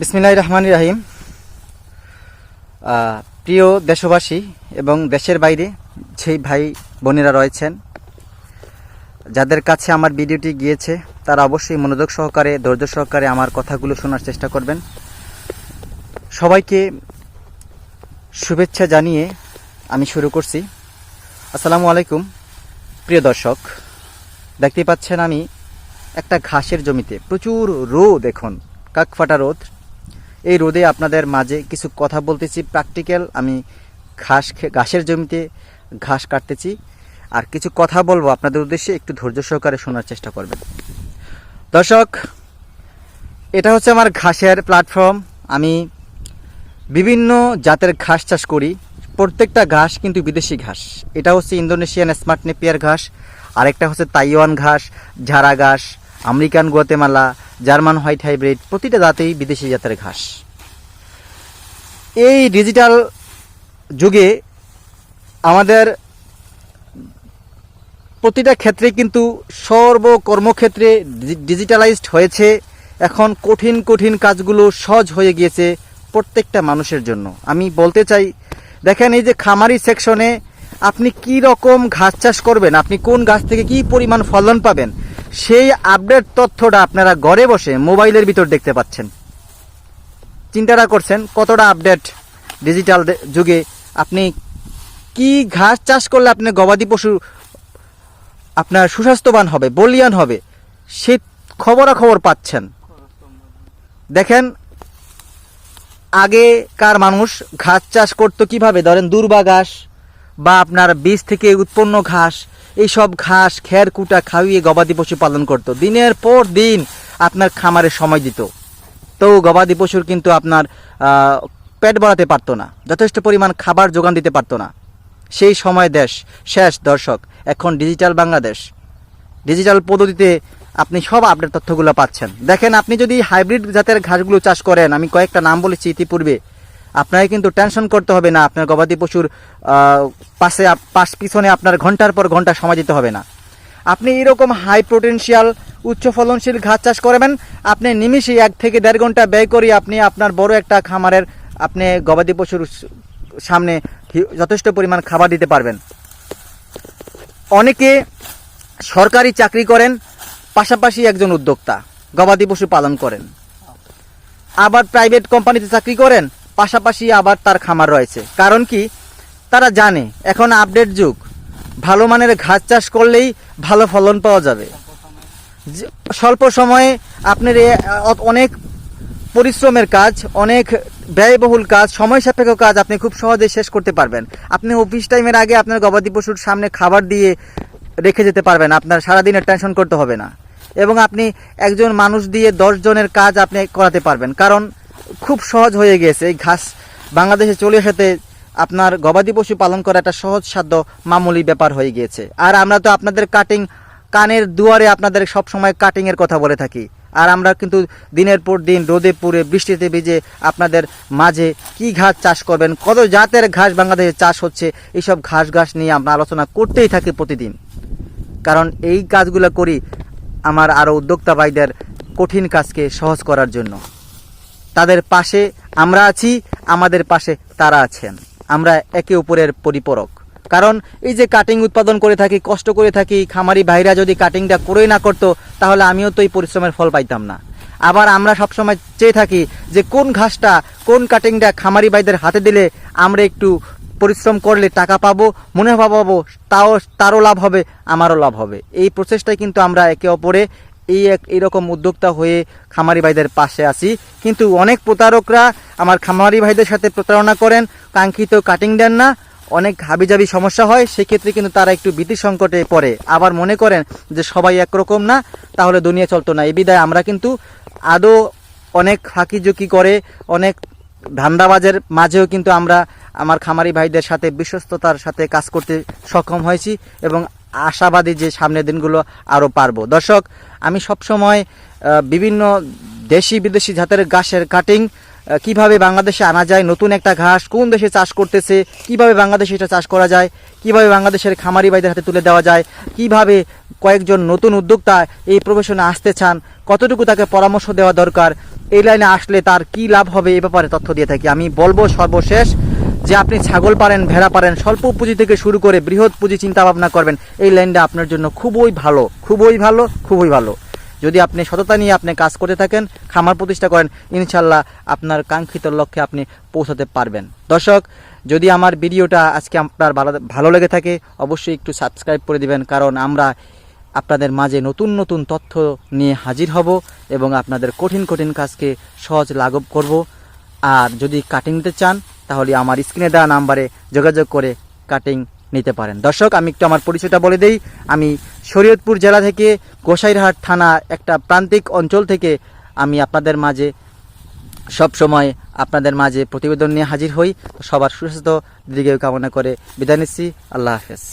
বিসমিল্লাহ রহমান রাহিম। প্রিয় দেশবাসী এবং দেশের বাইরে যেই ভাই বোনেরা রয়েছেন, যাদের কাছে আমার ভিডিওটি গিয়েছে, তারা অবশ্যই মনোযোগ সহকারে, ধৈর্য সহকারে আমার কথাগুলো শোনার চেষ্টা করবেন। সবাইকে শুভেচ্ছা জানিয়ে আমি শুরু করছি। আসসালামু আলাইকুম, প্রিয় দর্শক। দেখতেই পাচ্ছেন আমি একটা ঘাসের জমিতে প্রচুর রোদ এখন কাকফাটা রোদ। এই রোদে আপনাদের মাঝে কিছু কথা বলতেছি। প্র্যাকটিক্যাল আমি ঘাস ঘাসের জমিতে ঘাস কাটতেছি। আর কিছু কথা বলব আপনাদের উদ্দেশ্যে, একটু ধৈর্য সহকারে শোনার চেষ্টা করবেন। দর্শক, এটা হচ্ছে আমার ঘাসের প্ল্যাটফর্ম আমি বিভিন্ন জাতের ঘাস চাষ করি। প্রত্যেকটা ঘাস কিন্তু বিদেশি ঘাস। এটা হচ্ছে ইন্দোনেশিয়ান স্মার্ট নেপিয়ার ঘাস। আরেকটা হচ্ছে তাইওয়ান ঘাস, ঝাড়া ঘাস। American Guatemala, German white hybrid, প্রতিটা জাতেই বিদেশি জাতের ঘাস। এই ডিজিটাল যুগে আমাদের প্রতিটা ক্ষেত্রে কিন্তু সর্বকর্মক্ষেত্রে ডিজিটালাইজড হয়েছে। এখন কঠিন কঠিন কাজগুলো সহজ হয়ে গিয়েছে প্রত্যেকটা মানুষের জন্য। আমি বলতে চাই, দেখেন এই যে খামারি সেকশনে আপনি কি রকম ঘাস চাষ করবেন? আপনি কোন গাছ থেকে কি পরিমাণ ফলন পাবেন? সেই আপডেট তথ্যটা আপনারা ঘরে বসে মোবাইলের ভিতর দেখতে পাচ্ছেন। চিন্তাটা করছেন, কতটা আপডেট ডিজিটাল যুগে? আপনি কি ঘাস চাষ করলে আপনি গবাদি পশু আপনার সুস্বাস্থ্যবান হবে, বলিয়ান হবে? সে খবরাখবর পাচ্ছেন। দেখেন, আগেকার মানুষ ঘাস চাষ করতো কীভাবে? ধরেন দুর্বা ঘাস বা আপনার বীজ থেকে উৎপন্ন ঘাস, এইসব ঘাস খের কুটা খাওয়িয়ে গবাদি পশু পালন করতো। দিনের পর দিন আপনার খামারে সময় দিত। তো গবাদি পশুর কিন্তু আপনার পেট বাড়াতে পারতো না, যথেষ্ট পরিমাণ খাবার যোগান দিতে পারতো না। সেই সময় দেশ, শেষ দর্শক, এখন ডিজিটাল বাংলাদেশ। ডিজিটাল পদ্ধতিতে আপনি সব আপডেট তথ্যগুলো পাচ্ছেন। দেখেন, আপনি যদি হাইব্রিড জাতের ঘাসগুলো চাষ করেন, আমি কয়েকটা নাম বলেছি ইতিপূর্বে। আপনাকে কিন্তু টেনশন করতে হবে না, আপনার গবাদি পশুর পাশে পাশ পিছনে আপনার ঘণ্টার পর ঘণ্টা সময় দিতে হবে না। আপনি এরকম হাই পোটেনশিয়াল উচ্চ ফলনশীল ঘাস চাষ করবেন, আপনি নিমিষে এক থেকে দেড় ঘণ্টা ব্যয় করে আপনি আপনার বড় একটা খামারের আপনি গবাদি পশুর সামনে যথেষ্ট পরিমাণ খাবার দিতে পারবেন। অনেকে সরকারি চাকরি করেন, পাশাপাশি একজন উদ্যোক্তা, গবাদি পশু পালন করেন। আবার প্রাইভেট কোম্পানিতে চাকরি করেন পাশাপাশি আবার তার খামার রয়েছে। কারণ কি? তারা জানে, এখন আপডেট যুগ। ভালো মানের ঘাস চাষ করলেই ভালো ফলন পাওয়া যাবে। স্বল্প সময়ে আপনার অনেক পরিশ্রমের কাজ, অনেক ব্যয়বহুল কাজ, সময় সাপেক্ষ কাজ আপনি খুব সহজে শেষ করতে পারবেন। আপনি অফিস টাইমের আগে আপনার গবাদি পশুর সামনে খাবার দিয়ে রেখে যেতে পারবেন, আপনার সারাদিনের টেনশন করতে হবে না। এবং আপনি একজন মানুষ দিয়ে দশ জনের কাজ আপনি করাতে পারবেন। কারণ খুব সহজ হয়ে গিয়েছে এই ঘাস বাংলাদেশে চলে আসাতে আপনার গবাদি পশু পালন করা একটা সহজ সাধ্য মামুলি ব্যাপার হয়ে গিয়েছে। আর আমরা তো আপনাদের কাটিং কানের দুয়ারে আপনাদের সব সময় কাটিং এর কথা বলে থাকি। আর আমরা কিন্তু দিনের পর দিন রোদে পুড়ে বৃষ্টিতে ভিজে আপনাদের মাঝে কি ঘাস চাষ করবেন, কত জাতের ঘাস বাংলাদেশে চাষ হচ্ছে, এইসব ঘাস ঘাস নিয়ে আমরা আলোচনা করতেই থাকি প্রতিদিন। কারণ এই কাজগুলো করি আমার আরও উদ্যোক্তা ভাইদের কঠিন কাজকে সহজ করার জন্য। তাদের পাশে আমরা আছি, আমাদের পাশে তারা আছেন। আমরা একে অপরের পরিপূরক। কারণ এই যে কাটিং উৎপাদন করে থাকি, কষ্ট করে থাকি, খামারি ভাইরা যদি কাটিংটা করেই না করতো, তাহলে আমিও তো এই পরিশ্রমের ফল পাইতাম না। আবার আমরা সবসময় চেয়ে থাকি যে কোন ঘাসটা, কোন কাটিংটা খামারি ভাইদের হাতে দিলে আমরা একটু পরিশ্রম করলে টাকা পাবো মুনাফা পাবো তাও, তারও লাভ হবে, আমারও লাভ হবে। এই প্রচেষ্টায় কিন্তু আমরা একে অপরে এই এক এইরকম উদ্যোক্তা হয়ে খামারি ভাইদের পাশে আছি। কিন্তু অনেক প্রতারকরা আমার খামারি ভাইদের সাথে প্রতারণা করেন, কাঙ্ক্ষিত কাটিং দেন না, অনেক হাবিজাবি সমস্যা হয়, সেক্ষেত্রে কিন্তু তারা একটু ভীতি সংকটে পড়ে। আবার মনে করেন যে সবাই একরকম না, তাহলে দুনিয়া চলতো না। এই বিদায় আমরা কিন্তু আদৌ অনেক ফাঁকি ঝুঁকি করে, অনেক ধান্দাবাজের মাঝেও কিন্তু আমরা আমার খামারি ভাইদের সাথে বিশ্বস্ততার সাথে কাজ করতে সক্ষম হয়েছি এবং আশাবাদী যে সামনের দিনগুলো আরও পারব। দর্শক, আমি সবসময় বিভিন্ন দেশি বিদেশি জাতের ঘাসের কাটিং কীভাবে বাংলাদেশে আনা যায়, নতুন একটা ঘাস, কোন দেশে চাষ করতেছে, কীভাবে বাংলাদেশে এটা চাষ করা যায়, কীভাবে বাংলাদেশের খামারি ভাইদের হাতে তুলে দেওয়া যায়, কীভাবে কয়েকজন নতুন উদ্যোক্তা এই প্রফেশনে আসতে চান, কতটুকু তাকে পরামর্শ দেওয়া দরকার, এই লাইনে আসলে তার কি লাভ হবে এ ব্যাপারে তথ্য দিয়ে থাকি। আমি বলব সর্বশেষ যে আপনি ছাগল পারেন, ভেড়া পারেন, স্বল্প পুঁজি থেকে শুরু করে বৃহৎ পুঁজি চিন্তা ভাবনা করবেন, এই লাইনটা আপনার জন্য খুবই ভালো খুবই ভালো খুবই ভালো। যদি আপনি সততা নিয়ে আপনি কাজ করতে থাকেন, খামার প্রতিষ্ঠা করেন ইনশাল্লাহ আপনার কাঙ্ক্ষিত লক্ষ্যে আপনি পৌঁছাতে পারবেন। দর্শক, যদি আমার ভিডিওটা আজকে আপনার ভালো লেগে থাকে, অবশ্যই একটু সাবস্ক্রাইব করে দিবেন, কারণ আমরা আপনাদের মাঝে নতুন নতুন তথ্য নিয়ে হাজির হব এবং আপনাদের কঠিন কঠিন কাজকে সহজ লাঘব করব। আর যদি কাটিং নিতে চান তাহলে আমার স্ক্রিনে দেওয়া নাম্বারে যোগাযোগ করে কাটিং নিতে পারেন। দর্শক, আমি একটু আমার পরিচয়টা বলে দেই। আমি শরীয়তপুর জেলা থেকে গোসাইরহাট থানা একটা প্রান্তিক অঞ্চল থেকে আমি আপনাদের মাঝে, সব সময় আপনাদের মাঝে প্রতিবেদন নিয়ে হাজির হই। সবার সুস্বাস্থ্য দিকে কামনা করে বিদায় নিচ্ছি। আল্লাহ হাফেজ।